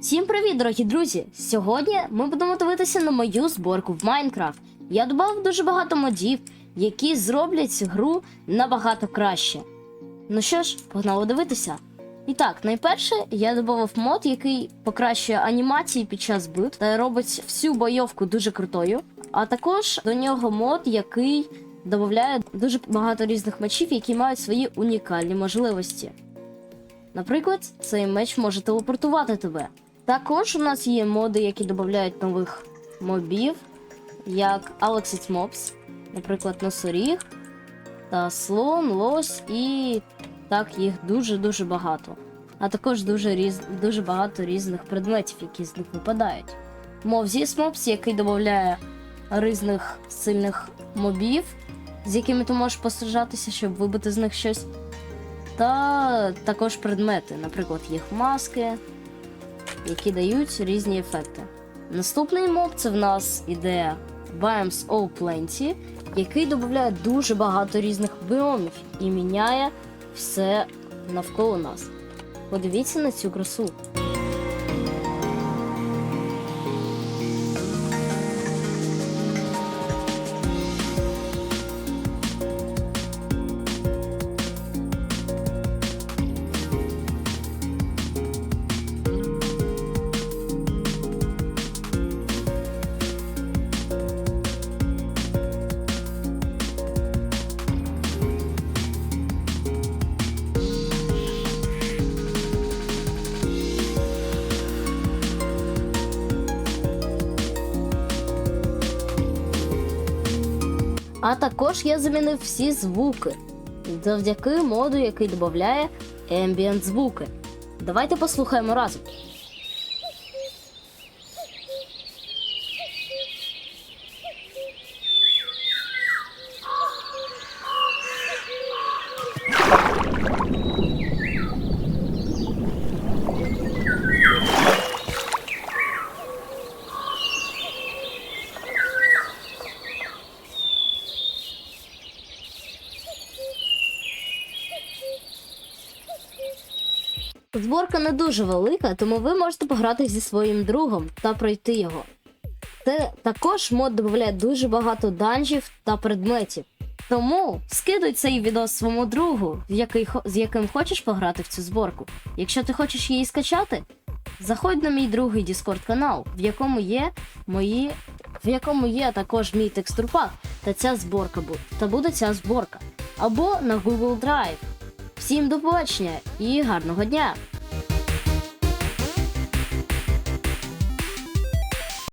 Всім привіт, дорогі друзі! Сьогодні ми будемо дивитися на мою зборку в Майнкрафт. Я додав дуже багато модів, які зроблять гру набагато краще. Ну що ж, погнали дивитися. І так, найперше я додав мод, який покращує анімації під час битв та робить всю бойовку дуже крутою. А також до нього мод, який додає дуже багато різних мечів, які мають свої унікальні можливості. Наприклад, цей меч може телепортувати тебе. Також у нас є моди, які додають нових мобів, як Alexit Mobs, наприклад, носоріг та слон, лось і так їх дуже-дуже багато. А також дуже, різ... дуже багато різних предметів, які з них випадають. Мов Zis Mobs, який додає різних сильних мобів, з якими ти можеш посаджатися, щоб вибити з них щось. Та також предмети, наприклад, їх маски, які дають різні ефекти. Наступний моб це в нас іде Biomes All Plenty, який додає дуже багато різних біомів і міняє все навколо нас. Подивіться на цю красу. А також я замінив всі звуки завдяки моду, який додає ambient звуки. Давайте послухаємо разом. Зборка не дуже велика, тому ви можете пограти зі своїм другом та пройти його. Це також мод додає дуже багато данжів та предметів. Тому скидуй цей відео своєму другу, який, з яким хочеш пограти в цю зборку. Якщо ти хочеш її скачати, заходь на мій другий Discord канал, в якому є мої. В якому є також мій текстурпак та ця зборка та буде ця зборка. Або на Google Drive. Всім до побачення і гарного дня!